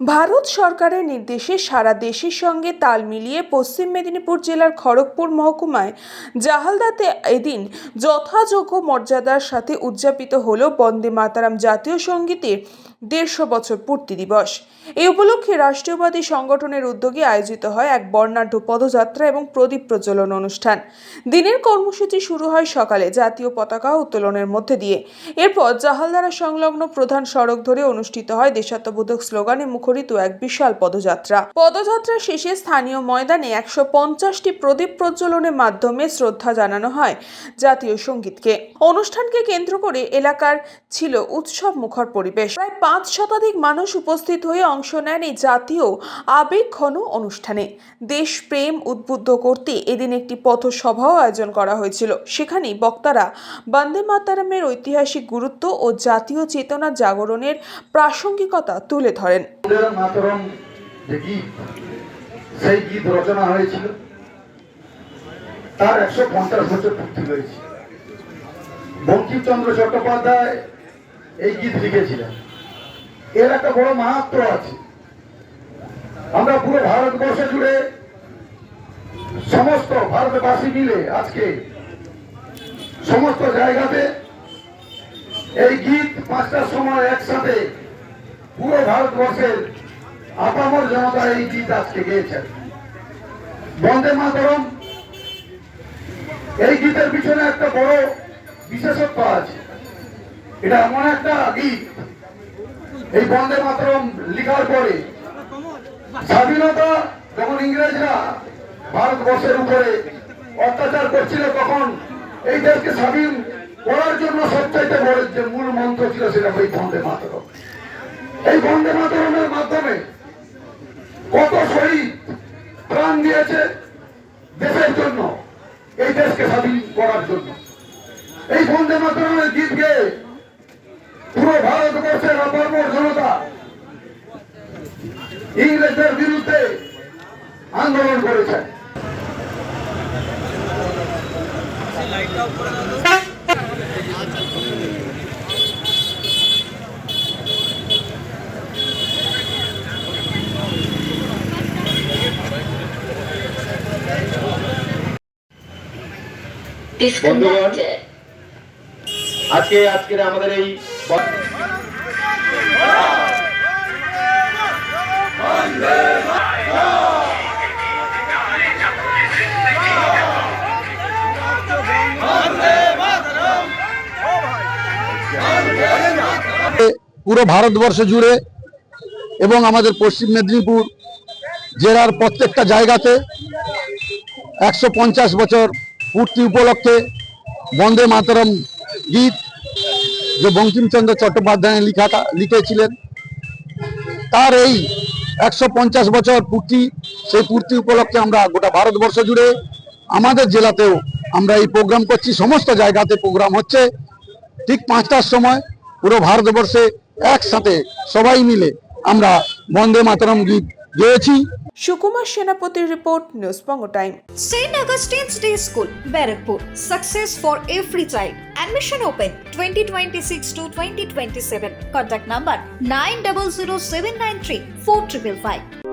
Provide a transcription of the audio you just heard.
ভারত সরকারের নির্দেশে সারা দেশের সঙ্গে তাল মিলিয়ে পশ্চিম মেদিনীপুর জেলার খড়গপুর মহকুমায় জাহালদাতে এদিন যথাযোগ্য মর্যাদার সাথে উদযাপিত হল বন্দে মাতারাম জাতীয় সঙ্গীতের দেড়শো বছর পূর্তি দিবস। এই উপলক্ষে রাষ্ট্রীয়বাদী সংগঠনের উদ্যোগে আয়োজিত হয় এক বর্ণাঢ্য পদযাত্রা এবং প্রদীপ প্রজ্বলন অনুষ্ঠান। দিনের কর্মসূচি শুরু হয় সকালে জাতীয় পতাকা উত্তোলনের মধ্যে দিয়ে। এরপর জাহালদারা সংলগ্ন প্রধান সড়ক ধরে অনুষ্ঠিত হয় দেশাত্মবোধক স্লোগানে মুখরিত এক বিশাল পদযাত্রা। পদযাত্রা শেষে স্থানীয় ময়দানে একশো পঞ্চাশটি প্রদীপ প্রজ্বলনের মাধ্যমে শ্রদ্ধা জানানো হয় জাতীয় সঙ্গীতকে। অনুষ্ঠানকে কেন্দ্র করে এলাকার ছিল উৎসব মুখর পরিবেশ। প্রায় পাঁচ শতাধিক মানুষ উপস্থিত হয়ে অংশ নেন এই জাতীয় আবেগঘন অনুষ্ঠানে। দেশপ্রেম উদ্বুদ্ধ করতে এদিন একটি পথসভাও আয়োজন করা হয়েছিল। সেখানে বক্তারা বন্দে মাতারামের ঐতিহাসিক গুরুত্ব ও জাতীয় চেতনা জাগরণের প্রাসঙ্গিকতা তুলে ধরেন। সেই গীত রচনা হয়েছিল। তার একশো পঞ্চাশ বছর পূর্তি হয়েছে। বঙ্কিমচন্দ্র চট্টোপাধ্যায় এই গীত লিখেছিলেন। এর একটা বড় মাহাত্ম আছে। আমরা পুরো ভারতবর্ষ জুড়ে সমস্ত ভারতবাসী মিলে আজকে সমস্ত জায়গাতে এই গীত পাঁচটার সময় একসাথে পুরো ভারতবর্ষের আপামর জনতা এই গীত আজকে গেয়েছেন। বন্দে মাতরম। এই গীতের পিছনে একটা বড় বিশেষত্ব আছে। এটা এমন একটা গীত এই বন্দে মাতরম লিখার পরে স্বাধীনতা যখন ইংরেজরা ভারতবর্ষের উপরে অত্যাচার করছিল, তখন এই দেশকে স্বাধীন করার জন্য সবচাইতে বড় যে মূল মন্ত্র ছিল সেটা ওই বন্দে মাতরম এই বন্দে মাতরমের মাধ্যমে কত শহীদ প্রাণ দিয়েছে দেশের জন্য, এই দেশকে স্বাধীন করার জন্য। এই বন্দে মাতরমের গীত গেয়ে পুরো ভারতবর্ষের অপর্বর জনতা ইংরেজদের বিরুদ্ধে আন্দোলন করেছে। আজকে আজকের আমাদের এই পুরো ভারতবর্ষ জুড়ে এবং আমাদের পশ্চিম মেদিনীপুর জেলার প্রত্যেকটা জায়গাতে একশো পঞ্চাশ বছর পূর্তি উপলক্ষে বন্দে মাতরম গীত যে বঙ্কিমচন্দ্র চট্টোপাধ্যায় লিখাটা, লিখেছিলেন। তার এই একশো পঞ্চাশ বছর পূর্তি, সেই পূর্তি উপলক্ষে আমরা গোটা ভারতবর্ষ জুড়ে, আমাদের জেলাতেও আমরা এই প্রোগ্রাম করছি। সমস্ত জায়গাতে প্রোগ্রাম হচ্ছে। ঠিক পাঁচটার সময় পুরো ভারতবর্ষে একসাথে সবাই মিলে আমরা বন্দে মাতরম গীত গেয়েছি। সুকুমার সেনাপতির report news Banga time St. Augustine's Day School, Barrackpur. Success for every child. Admission open 2026 to 2027. Contact number 900793 4555.